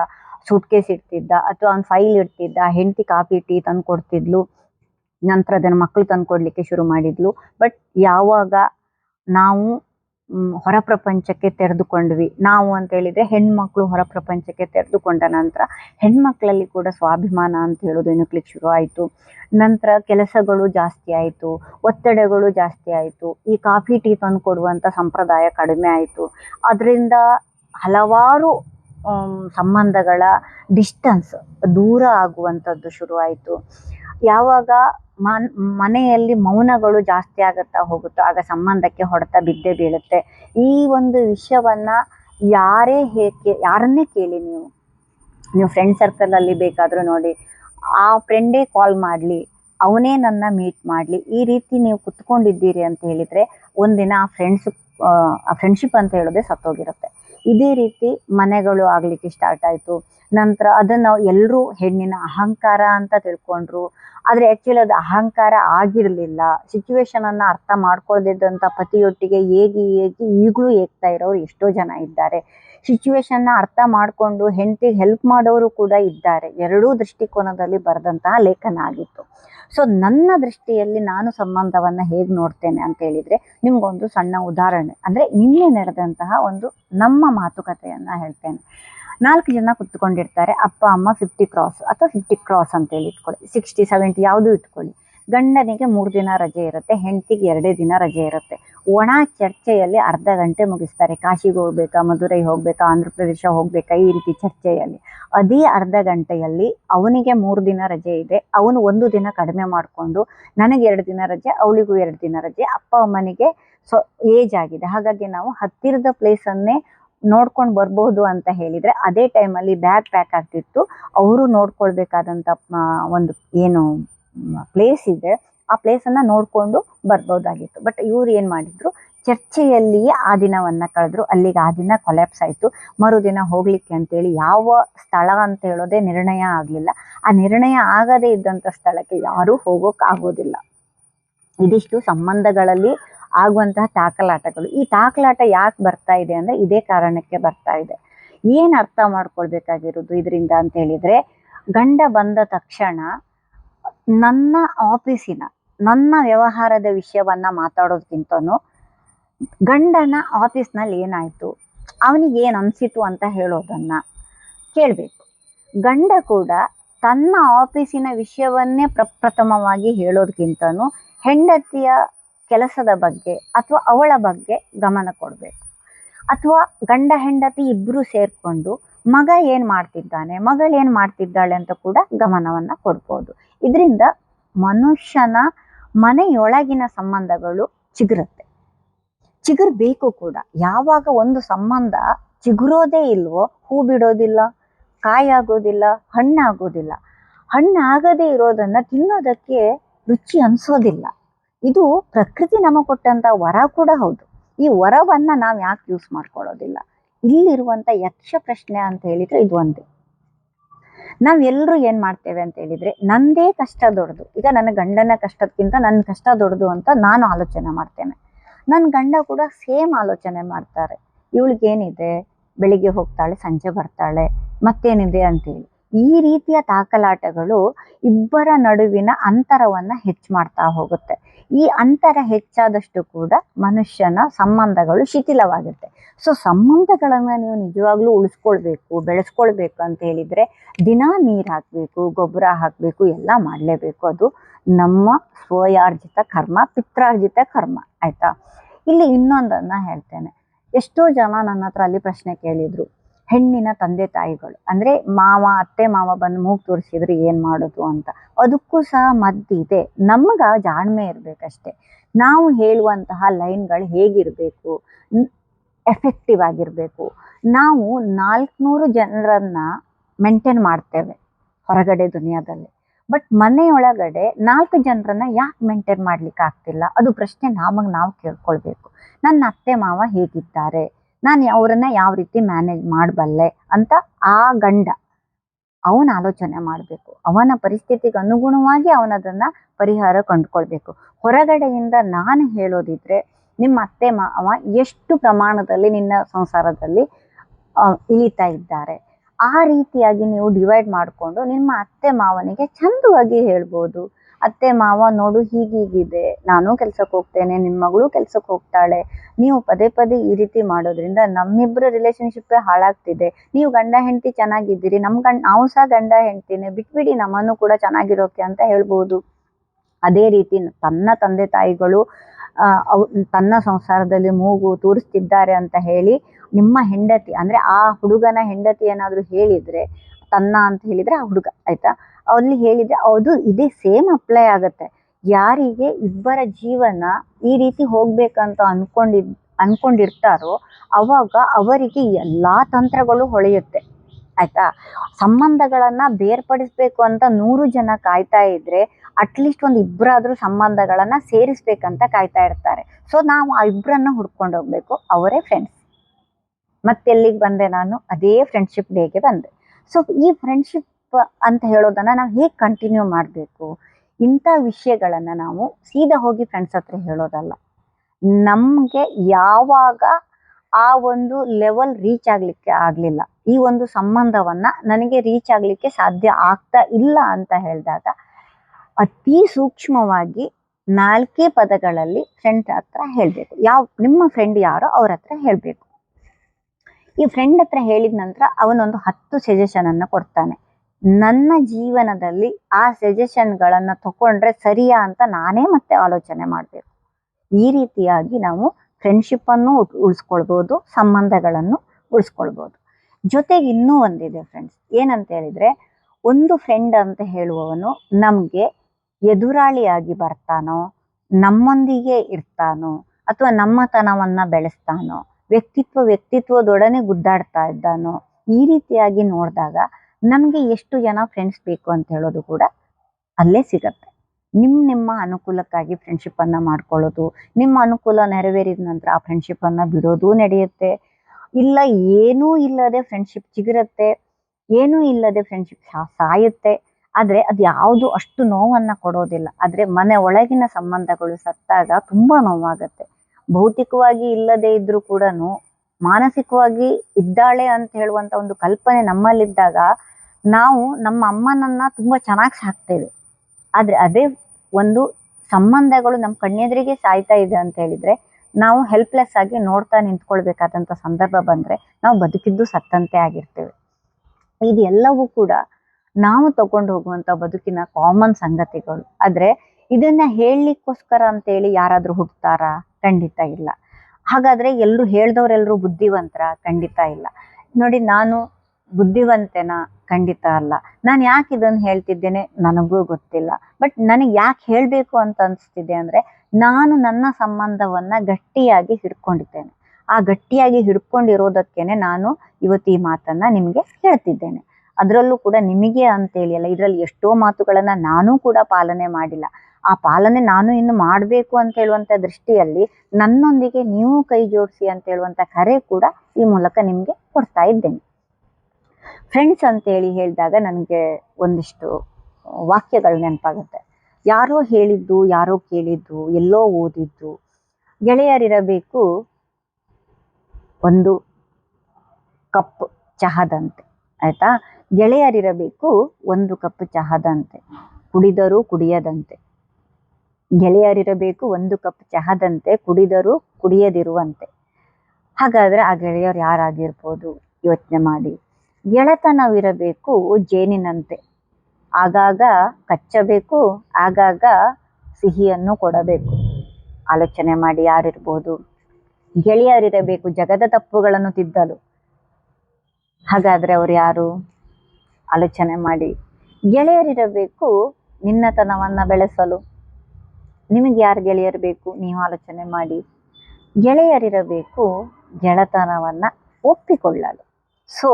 ಸೂಟ್ಕೇಸ್ ಇಡ್ತಿದ್ದ, ಅಥವಾ ಅವ್ನು ಫೈಲ್ ಇಡ್ತಿದ್ದ, ಹೆಂಡತಿ ಕಾಫಿ ಟೀ ತಂದು ಕೊಡ್ತಿದ್ಲು ನಂತರ ಅದನ್ನು ಮಕ್ಕಳು ತಂದು ಕೊಡಲಿಕ್ಕೆ ಶುರು ಮಾಡಿದ್ಲು. ಬಟ್ ಯಾವಾಗ ನಾವು ಹೊರ ಪ್ರಪಂಚಕ್ಕೆ ತೆರೆದುಕೊಂಡ್ವಿ. ನಾವು ಅಂತ ಹೇಳಿದ್ರೆ ಹೆಣ್ಮಕ್ಳು ಹೊರ ಪ್ರಪಂಚಕ್ಕೆ ತೆರೆದುಕೊಂಡ ನಂತರ, ಹೆಣ್ಮಕ್ಳಲ್ಲಿ ಕೂಡ ಸ್ವಾಭಿಮಾನ ಅಂತ ಹೇಳೋದು ಇಣಕ್ಲಿಕ್ಕೆ ಶುರು ಆಯಿತು. ನಂತರ ಕೆಲಸಗಳು ಜಾಸ್ತಿ ಆಯಿತು, ಒತ್ತಡಗಳು ಜಾಸ್ತಿ ಆಯಿತು, ಈ ಕಾಫಿ, ಟೀ ತಂದು ಕೊಡುವಂಥ ಸಂಪ್ರದಾಯ ಕಡಿಮೆ ಆಯಿತು. ಅದರಿಂದ ಹಲವಾರು ಸಂಬಂಧಗಳ ಡಿಸ್ಟನ್ಸ್ ದೂರ ಆಗುವಂಥದ್ದು ಶುರುವಾಯಿತು ಯಾವಾಗ ಮನ್, ಮನೆಯಲ್ಲಿ ಮೌನಗಳು ಜಾಸ್ತಿ ಆಗುತ್ತಾ ಹೋಗುತ್ತೋ ಆಗ ಸಂಬಂಧಕ್ಕೆ ಹೊಡೆತ ಬಿದ್ದೇ ಬೀಳುತ್ತೆ. ಈ ಒಂದು ವಿಷಯವನ್ನ ಯಾರೇ ಹೇಗೆ, ಯಾರನ್ನೇ ಕೇಳಿ ನೀವು. ನೀವು ಫ್ರೆಂಡ್ ಸರ್ಕಲಲ್ಲಿ ಬೇಕಾದರೂ ನೋಡಿ, ಆ ಫ್ರೆಂಡೇ ಕಾಲ್ ಮಾಡಲಿ, ಅವನೇ ನನ್ನ ಮೀಟ್ ಮಾಡಲಿ, ಈ ರೀತಿ ನೀವು ಕುತ್ಕೊಂಡಿದ್ದೀರಿ ಅಂತ ಹೇಳಿದರೆ, ಒಂದಿನ ಆ ಫ್ರೆಂಡ್ಸ್ ಆ ಫ್ರೆಂಡ್ಶಿಪ್ ಅಂತ ಹೇಳೋದೇ ಸತ್ತೋಗಿರುತ್ತೆ. ಇದೇ ರೀತಿ ಮನೆಗಳು ಆಗ್ಲಿಕ್ಕೆ ಸ್ಟಾರ್ಟ್ ಆಯಿತು. ನಂತರ ಅದನ್ನು ಎಲ್ಲರೂ ಹೆಣ್ಣಿನ ಅಹಂಕಾರ ಅಂತ ತಿಳ್ಕೊಂಡ್ರು. ಆದರೆ ಆ್ಯಕ್ಚುಲಿ ಅದು ಅಹಂಕಾರ ಆಗಿರಲಿಲ್ಲ. ಸಿಚುವೇಶನನ್ನು ಅರ್ಥ ಮಾಡ್ಕೊಳ್ದಿದ್ದಂಥ ಪತಿಯೊಟ್ಟಿಗೆ ಏಗಿ ಏಗಿ ಈಗಲೂ ಏಗ್ತಾ ಇರೋರು ಎಷ್ಟೋ ಜನ ಇದ್ದಾರೆ. ಸಿಚುವೇಶನ್ನ ಅರ್ಥ ಮಾಡಿಕೊಂಡು ಹೆಂಡತಿಗೆ ಹೆಲ್ಪ್ ಮಾಡೋರು ಕೂಡ ಇದ್ದಾರೆ. ಎರಡೂ ದೃಷ್ಟಿಕೋನದಲ್ಲಿ ಬರೆದಂತಹ ಲೇಖನ ಆಗಿತ್ತು. ಸೊ ನನ್ನ ದೃಷ್ಟಿಯಲ್ಲಿ ನಾನು ಸಂಬಂಧವನ್ನು ಹೇಗೆ ನೋಡ್ತೇನೆ ಅಂತ ಹೇಳಿದರೆ, ನಿಮಗೊಂದು ಸಣ್ಣ ಉದಾಹರಣೆ. ಅಂದರೆ ನಿನ್ನೆ ನಡೆದಂತಹ ಒಂದು ನಮ್ಮ ಮಾತುಕತೆಯನ್ನು ಹೇಳ್ತೇನೆ. ನಾಲ್ಕು ಜನ ಕುತ್ಕೊಂಡಿರ್ತಾರೆ, ಅಪ್ಪ, ಅಮ್ಮ ಫಿಫ್ಟಿ ಕ್ರಾಸ್ ಅಥವಾ ಫಿಫ್ಟಿ ಕ್ರಾಸ್ ಅಂತ ಹೇಳಿ ಇಟ್ಕೊಳ್ಳಿ ಸಿಕ್ಸ್ಟಿ ಸೆವೆಂಟಿ ಯಾವುದು ಇಟ್ಕೊಳ್ಳಿ. ಗಂಡನಿಗೆ ಮೂರು ದಿನ ರಜೆ ಇರುತ್ತೆ, ಹೆಂಡತಿಗೆ ಎರಡೇ ದಿನ ರಜೆ ಇರುತ್ತೆ. ಒಣ ಚರ್ಚೆಯಲ್ಲಿ ಅರ್ಧ ಗಂಟೆ ಮುಗಿಸ್ತಾರೆ. ಕಾಶಿಗೆ ಹೋಗ್ಬೇಕಾ, ಮಧುರೈ ಹೋಗ್ಬೇಕಾ ಆಂಧ್ರ ಪ್ರದೇಶ ಹೋಗ್ಬೇಕಾ, ಈ ರೀತಿ ಚರ್ಚೆಯಲ್ಲಿ. ಅದೇ ಅರ್ಧ ಗಂಟೆಯಲ್ಲಿ ಅವನಿಗೆ ಮೂರು ದಿನ ರಜೆ ಇದೆ. ಅವನು ಒಂದು ದಿನ ಕಡಿಮೆ ಮಾಡಿಕೊಂಡು ನನಗೆ ಎರಡು ದಿನ ರಜೆ, ಅವಳಿಗೂ ಎರಡು ದಿನ ರಜೆ, ಅಪ್ಪ ಅಮ್ಮನಿಗೆ ಸೊ, ಏಜ್ ಆಗಿದೆ. ಹಾಗಾಗಿ ನಾವು ಹತ್ತಿರದ ಪ್ಲೇಸನ್ನೇ ನೋಡ್ಕೊಂಡು ಬರ್ಬೋದು ಅಂತ ಹೇಳಿದ್ರೆ, ಅದೇ ಟೈಮಲ್ಲಿ ಬ್ಯಾಗ್ ಪ್ಯಾಕ್ ಆಗ್ತಿತ್ತು. ಅವರು ನೋಡ್ಕೊಳ್ಬೇಕಾದಂಥ ಒಂದು, ಏನು ಪ್ಲೇಸ್ ಇದೆ, ಆ ಪ್ಲೇಸನ್ನು ನೋಡಿಕೊಂಡು ಬರ್ಬೋದಾಗಿತ್ತು. ಬಟ್ ಇವ್ರು ಏನು ಮಾಡಿದ್ರು, ಚರ್ಚೆಯಲ್ಲಿಯೇ ಆ ದಿನವನ್ನು ಕಳೆದ್ರು. ಅಲ್ಲಿಗೆ ಆ ದಿನ ಕೊಲ್ಯಾಪ್ಸ್ ಆಯಿತು. ಮರುದಿನ ಹೋಗ್ಲಿಕ್ಕೆ ಅಂತೇಳಿ ಯಾವ ಸ್ಥಳ ಅಂತ ಹೇಳೋದೇ ನಿರ್ಣಯ ಆಗಲಿಲ್ಲ. ಆ ನಿರ್ಣಯ ಆಗದೇ ಇದ್ದಂಥ ಸ್ಥಳಕ್ಕೆ ಯಾರೂ ಹೋಗೋಕೆ ಆಗೋದಿಲ್ಲ. ಇದಿಷ್ಟು ಸಂಬಂಧಗಳಲ್ಲಿ ಆಗುವಂತಹ ತಾಕಲಾಟಗಳು. ಈ ತಾಕಲಾಟ ಯಾಕೆ ಬರ್ತಾ ಇದೆ ಅಂದರೆ ಇದೇ ಕಾರಣಕ್ಕೆ ಬರ್ತಾ ಇದೆ. ಏನು ಅರ್ಥ ಮಾಡ್ಕೊಳ್ಬೇಕಾಗಿರೋದು ಇದರಿಂದ ಅಂತ ಹೇಳಿದರೆ, ಗಂಡ ಬಂದ ತಕ್ಷಣ ನನ್ನ ಆಫೀಸಿನ, ನನ್ನ ವ್ಯವಹಾರದ ವಿಷಯವನ್ನ ಮಾತಾಡೋದಕ್ಕಿಂತನೂ ಗಂಡನ ಆಫೀಸ್ನಲ್ಲಿ ಏನಾಯಿತು? ಅವನಿಗೆ ಏನು ಅನಿಸಿತು ಅಂತ ಹೇಳೋದನ್ನ ಕೇಳಬೇಕು. ಗಂಡ ಕೂಡ ತನ್ನ ಆಫೀಸಿನ ವಿಷಯವನ್ನೇ ಪ್ರಪ್ರಥಮವಾಗಿ ಹೇಳೋದಕ್ಕಿಂತನೂ ಹೆಂಡತಿಯ ಕೆಲಸದ ಬಗ್ಗೆ ಅಥವಾ ಅವಳ ಬಗ್ಗೆ ಗಮನ ಕೊಡಬೇಕು. ಅಥವಾ ಗಂಡ ಹೆಂಡತಿ ಇಬ್ಬರು ಸೇರಿಕೊಂಡು ಮಗ ಏನು ಮಾಡ್ತಿದ್ದಾನೆ, ಮಗಳು ಏನು ಮಾಡ್ತಿದ್ದಾಳೆ ಅಂತ ಕೂಡ ಗಮನವನ್ನು ಕೊಡ್ಬೋದು. ಇದರಿಂದ ಮನುಷ್ಯನ ಮನೆಯೊಳಗಿನ ಸಂಬಂಧಗಳು ಚಿಗುರುತ್ತೆ. ಚಿಗುರ್ಬೇಕು ಕೂಡ. ಯಾವಾಗ ಒಂದು ಸಂಬಂಧ ಚಿಗುರೋದೇ ಇಲ್ವೋ, ಹೂ ಬಿಡೋದಿಲ್ಲ ಕಾಯಾಗೋದಿಲ್ಲ ಹಣ್ಣಾಗೋದಿಲ್ಲ ಹಣ್ಣಾಗದೇ ಇರೋದನ್ನ ತಿನ್ನೋದಕ್ಕೆ ರುಚಿ ಅನ್ಸೋದಿಲ್ಲ. ಇದು ಪ್ರಕೃತಿ ನಮಗೆ ಕೊಟ್ಟಂತ ವರ ಕೂಡ ಹೌದು. ಈ ವರವನ್ನ ನಾವು ಯಾಕೆ ಯೂಸ್ ಮಾಡ್ಕೊಳ್ಳೋದಿಲ್ಲ ಇಲ್ಲಿರುವಂತ ಯಕ್ಷ ಪ್ರಶ್ನೆ ಅಂತ ಹೇಳಿದ್ರೆ ಇದು ಒಂದೇ. ನಾವೆಲ್ಲರೂ ಏನ್ ಮಾಡ್ತೇವೆ ಅಂತ ಹೇಳಿದ್ರೆ, ನಂದೇ ಕಷ್ಟ ದೊಡ್ಡದು. ಈಗ ನನ್ನ ಗಂಡನ ಕಷ್ಟಕ್ಕಿಂತ ನನ್ನ ಕಷ್ಟ ದೊಡ್ಡದು ಅಂತ ನಾನು ಆಲೋಚನೆ ಮಾಡ್ತೇನೆ. ನನ್ನ ಗಂಡ ಕೂಡ ಸೇಮ್ ಆಲೋಚನೆ ಮಾಡ್ತಾರೆ. ಇವಳಿಗೇನಿದೆ? ಬೆಳಿಗ್ಗೆ ಹೋಗ್ತಾಳೆ, ಸಂಜೆ ಬರ್ತಾಳೆ, ಮತ್ತೇನಿದೆ ಅಂತೇಳಿ. ಈ ರೀತಿಯ ತಾಕಲಾಟಗಳು ಇಬ್ಬರ ನಡುವಿನ ಅಂತರವನ್ನ ಹೆಚ್ಚು ಮಾಡ್ತಾ ಹೋಗುತ್ತೆ. ಈ ಅಂತರ ಹೆಚ್ಚಾದಷ್ಟು ಕೂಡ ಮನುಷ್ಯನ ಸಂಬಂಧಗಳು ಶಿಥಿಲವಾಗುತ್ತೆ. ಸೊ ಸಂಬಂಧಗಳನ್ನು ನೀವು ನಿಜವಾಗ್ಲೂ ಉಳಿಸ್ಕೊಳ್ಬೇಕು, ಬೆಳೆಸ್ಕೊಳ್ಬೇಕು ಅಂತ ಹೇಳಿದ್ರೆ ದಿನ ನೀರು ಹಾಕಬೇಕು, ಗೊಬ್ಬರ ಹಾಕಬೇಕು, ಎಲ್ಲ ಮಾಡಲೇಬೇಕು. ಅದು ನಮ್ಮ ಸ್ವಯಾರ್ಜಿತ ಕರ್ಮ, ಪಿತ್ರಾರ್ಜಿತ ಕರ್ಮ. ಆಯಿತಾ? ಇಲ್ಲಿ ಇನ್ನೊಂದನ್ನ ಹೇಳ್ತೇನೆ. ಎಷ್ಟೋ ಜನ ನನ್ನ ಹತ್ರ ಅಲ್ಲಿ ಪ್ರಶ್ನೆ ಕೇಳಿದ್ರು. ಹೆಣ್ಣಿನ ತಂದೆ ತಾಯಿಗಳು. ಅಂದ್ರೆ ಮಾವ, ಅತ್ತೆ, ಮಾವ ಬಂದು ಮೂಗು ತೋರಿಸಿದ್ರೆ ಏನು ಮಾಡೋದು ಅಂತ. ಅದಕ್ಕೂ ಸಹ ಮದ್ದಿದೆ ನಮಗ ಜಾಣ್ಮೆ ಇರ್ಬೇಕಷ್ಟೆ. ನಾವು ಹೇಳುವಂತಹ ಲೈನ್ಗಳು ಹೇಗಿರಬೇಕು ಎಫೆಕ್ಟಿವ್ ಆಗಿರಬೇಕು. ನಾವು ನಾಲ್ಕುನೂರು ಜನರನ್ನ ಮೇಂಟೈನ್ ಮಾಡ್ತೇವೆ ಹೊರಗಡೆ ದುನಿಯಾದಲ್ಲಿ. ಬಟ್ ಮನೆಯೊಳಗಡೆ ನಾಲ್ಕು ಜನರನ್ನ ಯಾಕೆ ಮೇಂಟೈನ್ ಮಾಡ್ಲಿಕ್ಕೆ ಆಗ್ತಿಲ್ಲ ಅದು ಪ್ರಶ್ನೆ ನಮಗೆ ನಾವು ಕೇಳ್ಕೊಳ್ಬೇಕು. ನನ್ನ ಅತ್ತೆ, ಮಾವ ಹೇಗಿದ್ದಾರೆ? ನಾನು ಅವರನ್ನ ಯಾವ ರೀತಿ ಮ್ಯಾನೇಜ್ ಮಾಡಬಲ್ಲೆ ಅಂತ ಆ ಗಂಡ ಅವನ ಆಲೋಚನೆ ಮಾಡಬೇಕು. ಅವನ ಪರಿಸ್ಥಿತಿಗೆ ಅನುಗುಣವಾಗಿ ಅವನದನ್ನು ಪರಿಹಾರ ಕಂಡುಕೊಳ್ಬೇಕು. ಹೊರಗಡೆಯಿಂದ ನಾನು ಹೇಳೋದಿದ್ರೆ ನಿಮ್ಮ ಅತ್ತೆ ಮಾವ ಎಷ್ಟು ಪ್ರಮಾಣದಲ್ಲಿ ನಿನ್ನ ಸಂಸಾರದಲ್ಲಿ ಇಳಿತಾ ಇದ್ದಾರೆ. ಆ ರೀತಿಯಾಗಿ ನೀವು ಡಿವೈಡ್ ಮಾಡಿಕೊಂಡು ನಿಮ್ಮ ಅತ್ತೆ ಮಾವನಿಗೆ ಚಂದವಾಗಿ ಹೇಳ್ಬೋದು. ಅತ್ತೆ, ಮಾವ ನೋಡು ಹೀಗಿದೆ. ನಾನು ಕೆಲ್ಸಕ್ಕೆ ಹೋಗ್ತೇನೆ ನಿಮ್ಮ ಮಗಳು ಕೆಲ್ಸಕ್ಕೆ ಹೋಗ್ತಾಳೆ. ನೀವು ಪದೇ ಪದೇ ಈ ರೀತಿ ಮಾಡೋದ್ರಿಂದ ನಮ್ಮಿಬ್ಬರ ರಿಲೇಶನ್ಶಿಪ್ಪೇ ಹಾಳಾಗ್ತಿದೆ. ನೀವು ಗಂಡ, ಹೆಂಡತಿ ಚೆನ್ನಾಗಿದ್ದೀರಿ. ನಮ್ಮ ಗಂಡ, ನಾವು ಸಹ ಗಂಡ, ಹೆಂಡ್ತಿನೇ. ಬಿಟ್ಬಿಡಿ, ನಮ್ಮನ್ನು ಕೂಡ ಚೆನ್ನಾಗಿರೋಕೆ ಅಂತ ಹೇಳ್ಬೋದು. ಅದೇ ರೀತಿ ತನ್ನ ತಂದೆ ತಾಯಿಗಳು ಅವ್, ತನ್ನ ಸಂಸಾರದಲ್ಲಿ ಮೂಗು ತೂರಿಸ್ತಿದ್ದಾರೆ ಅಂತ ಹೇಳಿ ನಿಮ್ಮ ಹೆಂಡತಿ, ಅಂದ್ರೆ ಆ ಹುಡುಗನ ಹೆಂಡತಿ ಏನಾದರೂ ಹೇಳಿದ್ರೆ ತನ್ನ ಅಂತ ಹೇಳಿದ್ರೆ ಆ ಹುಡುಗ, ಆಯ್ತಾ? ಅಲ್ಲಿ ಹೇಳಿದ್ರೆ ಅದು ಇದೇ ಸೇಮ್ ಅಪ್ಲೈ ಆಗುತ್ತೆ. ಯಾರಿಗೆ ಇಬ್ಬರ ಜೀವನ ಈ ರೀತಿ ಹೋಗ್ಬೇಕಂತ ಅನ್ಕೊಂಡಿದ್, ಅನ್ಕೊಂಡಿರ್ತಾರೋ ಅವಾಗ ಅವರಿಗೆ ಎಲ್ಲಾ ತಂತ್ರಗಳು ಹೊಳೆಯುತ್ತೆ, ಆಯ್ತಾ? ಸಂಬಂಧಗಳನ್ನ ಬೇರ್ಪಡಿಸ್ಬೇಕು ಅಂತ ನೂರು ಜನ ಕಾಯ್ತಾ ಇದ್ರೆ ಅಟ್ಲೀಸ್ಟ್ ಒಂದು ಇಬ್ಬರಾದ್ರೂ ಸಂಬಂಧಗಳನ್ನ ಸೇರಿಸ್ಬೇಕಂತ ಕಾಯ್ತಾ ಇರ್ತಾರೆ. ಸೊ ನಾವು ಆ ಇಬ್ಬರನ್ನ ಹುಡ್ಕೊಂಡು ಹೋಗ್ಬೇಕು, ಅವರೇ ಫ್ರೆಂಡ್ಸ್ ಮತ್ತೆಲ್ಲಿಗೆ ಬಂದೆ ನಾನು? ಅದೇ ಫ್ರೆಂಡ್ಶಿಪ್ ಡೇಗೆ ಬಂದೆ. ಸೊ ಈ ಫ್ರೆಂಡ್ಶಿಪ್ ಅಂತ ಹೇಳೋದನ್ನ ನಾವು ಹೇಗೆ ಕಂಟಿನ್ಯೂ ಮಾಡಬೇಕು? ಇಂಥ ವಿಷಯಗಳನ್ನ ನಾವು ಸೀದಾ ಹೋಗಿ ಫ್ರೆಂಡ್ಸ್ ಹತ್ರ ಹೇಳೋದಲ್ಲ. ನಮಗೆ ಯಾವಾಗ ಆ ಒಂದು ಲೆವೆಲ್ ರೀಚ್ ಆಗ್ಲಿಕ್ಕೆ ಆಗಲಿಲ್ಲ, ಈ ಒಂದು ಸಂಬಂಧವನ್ನ ನನಗೆ ರೀಚ್ ಆಗ್ಲಿಕ್ಕೆ ಸಾಧ್ಯ ಆಗ್ತಾ ಇಲ್ಲ ಅಂತ ಹೇಳಿದಾಗ, ಅತಿ ಸೂಕ್ಷ್ಮವಾಗಿ ನಾಲ್ಕೇ ಪದಗಳಲ್ಲಿ ಫ್ರೆಂಡ್ ಹತ್ರ ಹೇಳಬೇಕು. ಯಾವ, ನಿಮ್ಮ ಫ್ರೆಂಡ್ ಯಾರೋ ಅವ್ರ ಹತ್ರ ಹೇಳ್ಬೇಕು. ಈ ಫ್ರೆಂಡ್ ಹತ್ರ ಹೇಳಿದ ನಂತರ ಅವನೊಂದು ಹತ್ತು ಸಜೆಷನ್ ಅನ್ನ ಕೊಡ್ತಾನೆ. ನನ್ನ ಜೀವನದಲ್ಲಿ ಆ ಸಜೆಷನ್ಗಳನ್ನ ತಕೊಂಡ್ರೆ ಸರಿಯಾ ಅಂತ ನಾನೇ ಮತ್ತೆ ಆಲೋಚನೆ ಮಾಡಬೇಕು. ಈ ರೀತಿಯಾಗಿ ನಾವು ಫ್ರೆಂಡ್ಶಿಪ್ ಅನ್ನು ಉಳಿಸ್ಕೊಳ್ಬೋದು, ಸಂಬಂಧಗಳನ್ನು ಉಳಿಸ್ಕೊಳ್ಬೋದು. ಜೊತೆಗೆ ಇನ್ನೂ ಒಂದಿದೆ ಫ್ರೆಂಡ್ಸ್ ಏನಂತ ಹೇಳಿದ್ರೆ, ಒಂದು ಫ್ರೆಂಡ್ ಅಂತ ಹೇಳುವವನು ನಮಗೆ ಎದುರಾಳಿಯಾಗಿ ಬರ್ತಾನೋ, ನಮ್ಮೊಂದಿಗೆ ಇರ್ತಾನೋ, ಅಥವಾ ನಮ್ಮತನವನ್ನ ಬೆಳೆಸ್ತಾನೋ ವ್ಯಕ್ತಿತ್ವ ವ್ಯಕ್ತಿತ್ವದೊಡನೆ ಗುದ್ದಾಡ್ತಾ ಇದ್ದಾನೋ ಈ ರೀತಿಯಾಗಿ ನೋಡಿದಾಗ ನಮಗೆ ಎಷ್ಟು ಜನ ಫ್ರೆಂಡ್ಸ್ ಬೇಕು ಅಂತ ಹೇಳೋದು ಕೂಡ ಅಲ್ಲೇ ಸಿಗತ್ತೆ. ನಿಮ್ಮ ನಿಮ್ಮ ಅನುಕೂಲಕ್ಕಾಗಿ ಫ್ರೆಂಡ್ಶಿಪ್ ಅನ್ನ ಮಾಡ್ಕೊಳ್ಳೋದು, ನಿಮ್ಮ ಅನುಕೂಲ ನೆರವೇರಿದ ನಂತರ ಆ ಫ್ರೆಂಡ್ಶಿಪ್ ಅನ್ನ ಬಿಡೋದು ನಡೆಯುತ್ತೆ. ಇಲ್ಲ, ಏನೂ ಇಲ್ಲದೆ ಫ್ರೆಂಡ್ಶಿಪ್ ಚಿಗುರತ್ತೆ, ಏನೂ ಇಲ್ಲದೆ ಫ್ರೆಂಡ್ಶಿಪ್ ಸಾಯುತ್ತೆ. ಆದ್ರೆ ಅದು ಯಾವುದು ಅಷ್ಟು ನೋವನ್ನ ಕೊಡೋದಿಲ್ಲ. ಆದ್ರೆ ಮನೆ ಒಳಗಿನ ಸಂಬಂಧಗಳು ಸತ್ತಾಗ ತುಂಬಾ ನೋವಾಗತ್ತೆ. ಭೌತಿಕವಾಗಿ ಇಲ್ಲದೆ ಇದ್ರು ಕೂಡ ಮಾನಸಿಕವಾಗಿ ಇದ್ದಾಳೆ ಅಂತ ಹೇಳುವಂತ ಒಂದು ಕಲ್ಪನೆ ನಮ್ಮಲ್ಲಿದ್ದಾಗ ನಾವು ನಮ್ಮ ಅಮ್ಮನನ್ನ ತುಂಬಾ ಚೆನ್ನಾಗಿ ಸಾಕ್ತೇವೆ. ಆದ್ರೆ ಅದೇ ಒಂದು ಸಂಬಂಧಗಳು ನಮ್ಮ ಕಣ್ಣೆದುರಿಗೆ ಸಾಯ್ತಾ ಇದೆ ಅಂತ ಹೇಳಿದ್ರೆ ನಾವು ಹೆಲ್ಪ್ಲೆಸ್ ಆಗಿ ನೋಡ್ತಾ ನಿಂತ್ಕೊಳ್ಬೇಕಾದಂತ ಸಂದರ್ಭ ಬಂದ್ರೆ ನಾವು ಬದುಕಿದ್ದು ಸತ್ತಂತೆ ಆಗಿರ್ತೇವೆ. ಇದೆಲ್ಲವೂ ಕೂಡ ನಾವು ತಗೊಂಡು ಹೋಗುವಂತ ಬದುಕಿನ ಕಾಮನ್ ಸಂಗತಿಗಳು. ಆದ್ರೆ ಇದನ್ನ ಹೇಳಲಿಕ್ಕೋಸ್ಕರ ಅಂತೇಳಿ ಯಾರಾದ್ರೂ ಹುಟ್ಟುತ್ತಾರಾ ಖಂಡಿತ ಇಲ್ಲ. ಹಾಗಾದ್ರೆ ಎಲ್ರು ಹೇಳ್ದವ್ರೆಲ್ರು ಬುದ್ಧಿವಂತರ ಖಂಡಿತ ಇಲ್ಲ. ನೋಡಿ, ನಾನು ಬುದ್ಧಿವಂತೆನ ಖಂಡಿತ ಅಲ್ಲ. ನಾನು ಯಾಕೆ ಇದನ್ನು ಹೇಳ್ತಿದ್ದೇನೆ ನನಗೂ ಗೊತ್ತಿಲ್ಲ. ಬಟ್ ನನಗೆ ಯಾಕೆ ಹೇಳಬೇಕು ಅಂತ ಅನಿಸ್ತಿದೆ ಅಂದ್ರೆ, ನಾನು ನನ್ನ ಸಂಬಂಧವನ್ನ ಗಟ್ಟಿಯಾಗಿ ಹಿಡ್ಕೊಂಡಿದ್ದೇನೆ. ಆ ಗಟ್ಟಿಯಾಗಿ ಹಿಡ್ಕೊಂಡಿರೋದಕ್ಕೇನೆ ನಾನು ಇವತ್ತು ಈ ಮಾತನ್ನ ನಿಮಗೆ ಹೇಳ್ತಿದ್ದೇನೆ. ಅದರಲ್ಲೂ ಕೂಡ ನಿಮಗೆ ಅಂತೇಳಿ ಅಲ್ಲ, ಇದರಲ್ಲಿ ಎಷ್ಟೋ ಮಾತುಗಳನ್ನ ನಾನು ಕೂಡ ಪಾಲನೆ ಮಾಡಿಲ್ಲ. ಆ ಪಾಲನೆ ನಾನು ಇನ್ನು ಮಾಡಬೇಕು ಅಂತ ಹೇಳುವಂತ ದೃಷ್ಟಿಯಲ್ಲಿ ನನ್ನೊಂದಿಗೆ ನೀವು ಕೈ ಜೋಡಿಸಿ ಅಂತ ಹೇಳುವಂತ ಕರೆ ಕೂಡ ಈ ಮೂಲಕ ನಿಮಗೆ ಕೊಡ್ತಾ ಇದ್ದೇನೆ. ಫ್ರೆಂಡ್ಸ್ ಅಂತೇಳಿ ಹೇಳಿದಾಗ ನನಗೆ ಒಂದಿಷ್ಟು ವಾಕ್ಯಗಳು ನೆನಪಾಗುತ್ತೆ. ಯಾರೋ ಹೇಳಿದ್ದು, ಯಾರೋ ಕೇಳಿದ್ದು, ಎಲ್ಲೋ ಓದಿದ್ದು, ಗೆಳೆಯರಿರಬೇಕು ಒಂದು ಕಪ್ ಚಹದಂತೆ, ಆಯ್ತಾ? ಗೆಳೆಯರಿರಬೇಕು ಒಂದು ಕಪ್ ಚಹದಂತೆ, ಕುಡಿದರೂ ಕುಡಿಯದಂತೆ. ಗೆಳೆಯರಿರಬೇಕು, ಒಂದು ಕಪ್ ಚಹಾದಂತೆ ಕುಡಿದರೂ ಕುಡಿಯದಿರುವಂತೆ. ಹಾಗಾದ್ರೆ ಆ ಗೆಳೆಯರು ಯಾರಾಗಿರ್ಬೋದು? ಯೋಚನೆ ಮಾಡಿ. ಗೆಳೆತನವಿರಬೇಕು, ಜೇನಿನಂತೆ. ಆಗಾಗ ಕಚ್ಚಬೇಕು, ಆಗಾಗ ಸಿಹಿಯನ್ನು ಕೊಡಬೇಕು. ಆಲೋಚನೆ ಮಾಡಿ ಯಾರಿರ್ಬೋದು? ಗೆಳೆಯರಿರಬೇಕು, ಜಗದ ತಪ್ಪುಗಳನ್ನು ತಿದ್ದಲು. ಹಾಗಾದ್ರೆ ಅವ್ರು ಯಾರು? ಆಲೋಚನೆ ಮಾಡಿ. ಗೆಳೆಯರಿರಬೇಕು, ನಿನ್ನತನವನ್ನ ಬೆಳೆಸಲು. ನಿಮಗೆ ಯಾರು ಗೆಳೆಯರು ಬೇಕು? ನೀವು ಆಲೋಚನೆ ಮಾಡಿ. ಗೆಳೆಯರಿರಬೇಕು ಗೆಳೆತನವನ್ನು ಒಪ್ಪಿಕೊಳ್ಳಲು. ಸೊ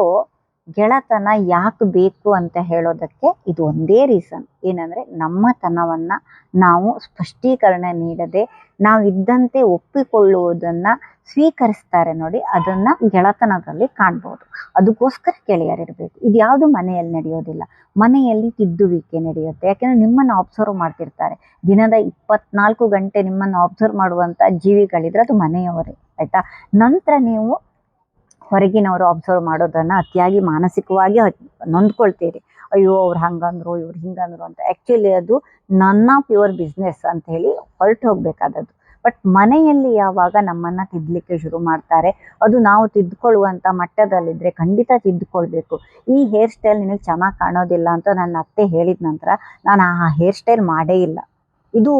ಗೆಳೆತನ ಯಾಕೆ ಬೇಕು ಅಂತ ಹೇಳೋದಕ್ಕೆ ಇದು ಒಂದೇ ರೀಸನ್ ಏನಂದ್ರೆ ನಮ್ಮತನವನ್ನು ನಾವು ಸ್ಪಷ್ಟೀಕರಣ ನೀಡದೆ ನಾವಿದ್ದಂತೆ ಒಪ್ಪಿಕೊಳ್ಳುವುದನ್ನ ಸ್ವೀಕರಿಸ್ತಾರೆ ನೋಡಿ, ಅದನ್ನ ಗೆಳತನದಲ್ಲಿ ಕಾಣ್ಬೋದು. ಅದಕ್ಕೋಸ್ಕರ ಗೆಳೆಯರಿರಬೇಕು ಇದು ಯಾವುದು ಮನೆಯಲ್ಲಿ ನಡೆಯೋದಿಲ್ಲ. ಮನೆಯಲ್ಲಿ ತಿದ್ದುವಿಕೆ ನಡೆಯುತ್ತೆ. ಯಾಕೆಂದರೆ ನಿಮ್ಮನ್ನ ಅಬ್ಸರ್ವ್ ಮಾಡ್ತಿರ್ತಾರೆ. ದಿನದ ಇಪ್ಪತ್ನಾಲ್ಕು ಗಂಟೆ ನಿಮ್ಮನ್ನ ಅಬ್ಸರ್ವ್ ಮಾಡುವಂತ ಜೀವಿಗಳಿದ್ರೆ ಅದು ಮನೆಯವರೇ, ಆಯಿತಾ? ನಂತರ ನೀವು ಹೊರಗಿನವರು ಅಬ್ಸರ್ವ್ ಮಾಡೋದನ್ನ ಅತಿಯಾಗಿ ಮಾನಸಿಕವಾಗಿ ನೊಂದ್ಕೊಳ್ತೀರಿ. ಅಯ್ಯೋ, ಅವ್ರು ಹಂಗಂದ್ರು, ಇವ್ರು ಹಿಂಗಂದ್ರು ಅಂತ. ಆಕ್ಚುಲಿ ಅದು ನನ್ನ ಪ್ಯೂರ್ ಬಿಸ್ನೆಸ್ ಅಂತ ಹೇಳಿ ಹೊರಟು ಹೋಗಬೇಕಾದದ್ದು. ಬಟ್ ಮನೆಯಲ್ಲಿ ಯಾವಾಗ ನಮ್ಮನ್ನ ತಿದ್ದಲಿಕ್ಕೆ ಶುರು ಮಾಡ್ತಾರೆ, ಅದು ನಾವು ತಿದ್ದುಕೊಳ್ಳುವಂತ ಮಟ್ಟದಲ್ಲಿದ್ರೆ ಖಂಡಿತ ತಿದ್ದುಕೊಳ್ಬೇಕು ಈ ಹೇರ್ ಸ್ಟೈಲ್ ನಿನಗೆ ಚೆನ್ನಾಗಿ ಕಾಣೋದಿಲ್ಲ ಅಂತ ನನ್ನ ಅತ್ತೆ ಹೇಳಿದ ನಂತರ ನಾನು ಆ ಹೇರ್ ಸ್ಟೈಲ್ ಮಾಡೇ ಇಲ್ಲ. ಇದು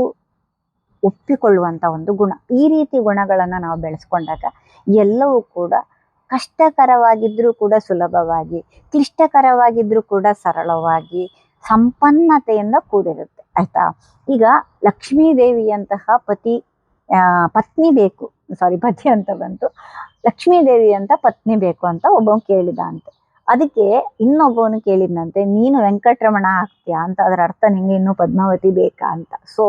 ಒಪ್ಪಿಕೊಳ್ಳುವಂತ ಒಂದು ಗುಣ. ಈ ರೀತಿ ಗುಣಗಳನ್ನ ನಾವು ಬೆಳೆಸ್ಕೊಂಡಾಗ ಎಲ್ಲವೂ ಕೂಡ ಕಷ್ಟಕರವಾಗಿದ್ರೂ ಕೂಡ ಸುಲಭವಾಗಿ, ಕ್ಲಿಷ್ಟಕರವಾಗಿದ್ರೂ ಕೂಡ ಸರಳವಾಗಿ, ಸಂಪನ್ನತೆಯಿಂದ ಕೂಡಿರುತ್ತೆ, ಆಯ್ತಾ? ಈಗ ಲಕ್ಷ್ಮೀ ದೇವಿಯಂತಹ ಪತಿ ಪತ್ನಿ ಬೇಕು ಸಾರಿ ಪತಿ ಅಂತ ಬಂತು. ಲಕ್ಷ್ಮೀ ದೇವಿ ಅಂತ ಪತ್ನಿ ಬೇಕು ಅಂತ ಒಬ್ಬನು ಕೇಳಿದ ಅಂತೆ ಅದಕ್ಕೆ ಇನ್ನೊಬ್ಬವನು ಕೇಳಿದನಂತೆ, ನೀನು ವೆಂಕಟರಮಣ ಆಗ್ತೀಯಾ ಅಂತ, ಅದರ ಅರ್ಥ ನಿಂಗೆ ಇನ್ನೂ ಪದ್ಮಾವತಿ ಬೇಕಾ ಅಂತ. ಸೊ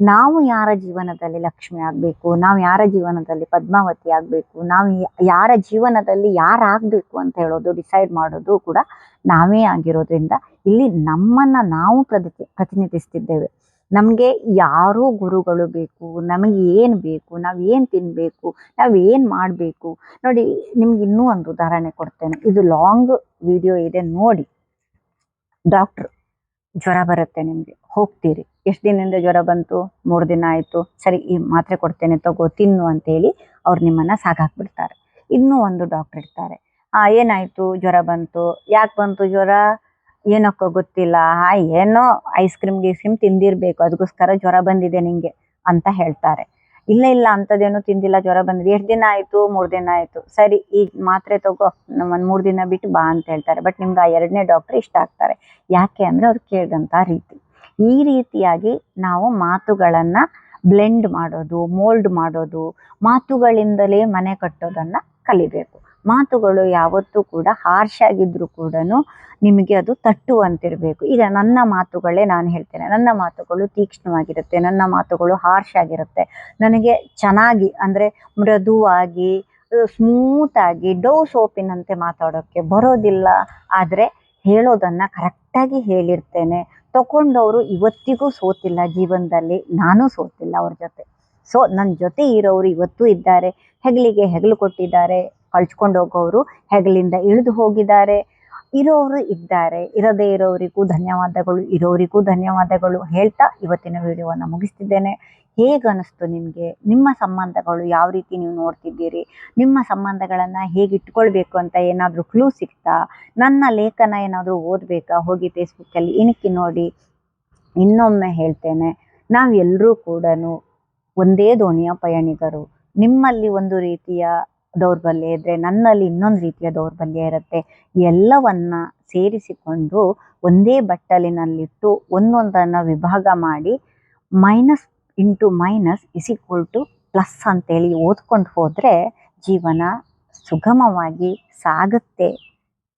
ನಾವು ಯಾರ ಜೀವನದಲ್ಲಿ ಲಕ್ಷ್ಮಿ ಆಗಬೇಕು? ನಾವು ಯಾರ ಜೀವನದಲ್ಲಿ ಪದ್ಮಾವತಿ ಆಗಬೇಕು? ನಾವು ಯಾರ ಜೀವನದಲ್ಲಿ ಯಾರಾಗಬೇಕು ಅಂತ ಹೇಳೋದು ಡಿಸೈಡ್ ಮಾಡೋದು ಕೂಡ ನಾವೇ ಆಗಿರೋದ್ರಿಂದ ಇಲ್ಲಿ ನಮ್ಮನ್ನ ನಾವು ಪ್ರತಿ ಪ್ರತಿನಿಧಿಸ್ತಿದ್ದೇವೆ. ನಮಗೆ ಯಾರು ಗುರುಗಳು ಬೇಕು, ನಮಗೆ ಏನು ಬೇಕು, ನಾವು ಏನು ತಿನ್ಬೇಕು, ನಾವು ಏನು ಮಾಡಬೇಕು? ನೋಡಿ, ನಿಮ್ಗೆ ಇನ್ನೂ ಒಂದು ಉದಾಹರಣೆ ಕೊಡ್ತೇನೆ. ಇದು ಲಾಂಗ್ ವಿಡಿಯೋ ಇದೆ, ನೋಡಿ. ಡಾಕ್ಟ್ರು ಜ್ವರ ಬರುತ್ತೆ ನಿಮಗೆ. ಹೋಗ್ತೀರಿ. ಎಷ್ಟು ದಿನದಿಂದ ಜ್ವರ ಬಂತು? ಮೂರು ದಿನ ಆಯಿತು. ಸರಿ, ಈ ಮಾತ್ರೆ ಕೊಡ್ತೇನೆ, ತಗೋ, ತಿನ್ನು ಅಂತೇಳಿ ಅವ್ರು ನಿಮ್ಮನ್ನ ಸಾಕಾಕ್ಬಿಡ್ತಾರೆ. ಇನ್ನೂ ಒಂದು ಡಾಕ್ಟರ್ ಇರ್ತಾರೆ. ಆ, ಏನಾಯ್ತು? ಜ್ವರ ಬಂತು? ಯಾಕೆ ಬಂತು ಜ್ವರ? ಏನಕ್ಕೋ ಗೊತ್ತಿಲ್ಲ. ಆ, ಏನೋ ಐಸ್ ಕ್ರೀಮ್ ಗೀಸ್ ಕ್ರೀಮ್ ತಿಂದಿರಬೇಕು. ಅದಕ್ಕೋಸ್ಕರ ಜ್ವರ ಬಂದಿದೆ ನಿಂಗೆ, ಅಂತ ಹೇಳ್ತಾರೆ. ಇಲ್ಲ ಇಲ್ಲ ಅಂತದೇನು ತಿಂದಿಲ್ಲ, ಜ್ವರ ಬಂದಿದೆ. ಎಷ್ಟು ದಿನ ಆಯ್ತು? ಮೂರು ದಿನ ಆಯ್ತು. ಸರಿ, ಈಗ ಮಾತ್ರೆ ತಗೋ. ಒಂದು ಮೂರು ದಿನ ಬಿಟ್ಟು ಬಾ ಅಂತ ಹೇಳ್ತಾರೆ. ಬಟ್ ನಿಮ್ಗೆ ಆ ಎರಡನೇ ಡಾಕ್ಟರ್ ಇಷ್ಟ ಆಗ್ತಾರೆ. ಯಾಕೆ ಅಂದ್ರೆ ಅವ್ರು ಕೇಳಿದಂಥ ರೀತಿ. ಈ ರೀತಿಯಾಗಿ ನಾವು ಮಾತುಗಳನ್ನ ಬ್ಲೆಂಡ್ ಮಾಡೋದು ಮೋಲ್ಡ್ ಮಾಡೋದು, ಮಾತುಗಳಿಂದಲೇ ಮನೆ ಕಟ್ಟೋದನ್ನು ಕಲಿಬೇಕು. ಮಾತುಗಳು ಯಾವತ್ತೂ ಕೂಡ ಹಾರ್ಶ್ ಆಗಿದ್ರು ಕೂಡ ನಿಮಗೆ ಅದು ತಟ್ಟುವಂತಿರಬೇಕು. ಈಗ ನನ್ನ ಮಾತುಗಳೇ ನಾನು ಹೇಳ್ತೇನೆ. ನನ್ನ ಮಾತುಗಳು ತೀಕ್ಷ್ಣವಾಗಿರುತ್ತೆ. ನನ್ನ ಮಾತುಗಳು ಹಾರ್ಶ್ ಆಗಿರುತ್ತೆ. ನನಗೆ ಚೆನ್ನಾಗಿ ಅಂದರೆ ಮೃದುವಾಗಿ ಸ್ಮೂತಾಗಿ ಡೋ ಸೋಪಿನಂತೆ ಮಾತಾಡೋಕ್ಕೆ ಬರೋದಿಲ್ಲ. ಆದರೆ ಹೇಳೋದನ್ನು ಕರೆಕ್ಟಾಗಿ ಹೇಳಿರ್ತೇನೆ. ತಗೊಂಡವರು ಇವತ್ತಿಗೂ ಸೋತಿಲ್ಲ ಜೀವನದಲ್ಲಿ. ನಾನು ಸೋತಿಲ್ಲ ಅವ್ರ ಜೊತೆ. ಸೊ ನನ್ನ ಜೊತೆ ಇರೋರು ಇವತ್ತೂ ಇದ್ದಾರೆ. ಹೆಗಲಿಗೆ ಹೆಗಲು ಕೊಟ್ಟಿದ್ದಾರೆ. ಕಳ್ಚ್ಕೊಂಡು ಹೋಗೋರು ಹೆಗಲಿಂದ ಇಳಿದು ಹೋಗಿದ್ದಾರೆ. ಇರೋರು ಇದ್ದಾರೆ. ಇರದೇ ಇರೋರಿಗೂ ಧನ್ಯವಾದಗಳು ಇರೋರಿಗೂ ಧನ್ಯವಾದಗಳು ಹೇಳ್ತಾ ಇವತ್ತಿನ ವಿಡಿಯೋವನ್ನು ಮುಗಿಸ್ತಿದ್ದೇನೆ. ಹೇಗೆ ನಿಮಗೆ? ನಿಮ್ಮ ಸಂಬಂಧಗಳು ಯಾವ ರೀತಿ ನೀವು ನೋಡ್ತಿದ್ದೀರಿ? ನಿಮ್ಮ ಸಂಬಂಧಗಳನ್ನು ಹೇಗೆ ಇಟ್ಕೊಳ್ಬೇಕು ಅಂತ ಏನಾದರೂ ಕ್ಲೂ ಸಿಗ್ತಾ? ನನ್ನ ಲೇಖನ ಏನಾದರೂ ಓದಬೇಕಾ? ಹೋಗಿ ಫೇಸ್ಬುಕ್ಕಲ್ಲಿ ಇಣುಕಿ ನೋಡಿ. ಇನ್ನೊಮ್ಮೆ ಹೇಳ್ತೇನೆ, ನಾವೆಲ್ಲರೂ ಕೂಡ ಒಂದೇ ದೋಣಿಯ ಪಯಣಿಗರು. ನಿಮ್ಮಲ್ಲಿ ಒಂದು ರೀತಿಯ ದೌರ್ಬಲ್ಯ ಇದ್ದರೆ ನನ್ನಲ್ಲಿ ಇನ್ನೊಂದು ರೀತಿಯ ದೌರ್ಬಲ್ಯ ಇರುತ್ತೆ. ಎಲ್ಲವನ್ನ ಸೇರಿಸಿಕೊಂಡು ಒಂದೇ ಬಟ್ಟಲಿನಲ್ಲಿಟ್ಟು ಒಂದೊಂದನ್ನು ವಿಭಾಗ ಮಾಡಿ minus into minus is equal to plus ಅಂತೇಳಿ ಓದ್ಕೊಂಡು ಹೋದರೆ ಜೀವನ ಸುಗಮವಾಗಿ ಸಾಗುತ್ತೆ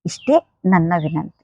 ಇಷ್ಟೇ ನನ್ನ ವಿನಂತಿ.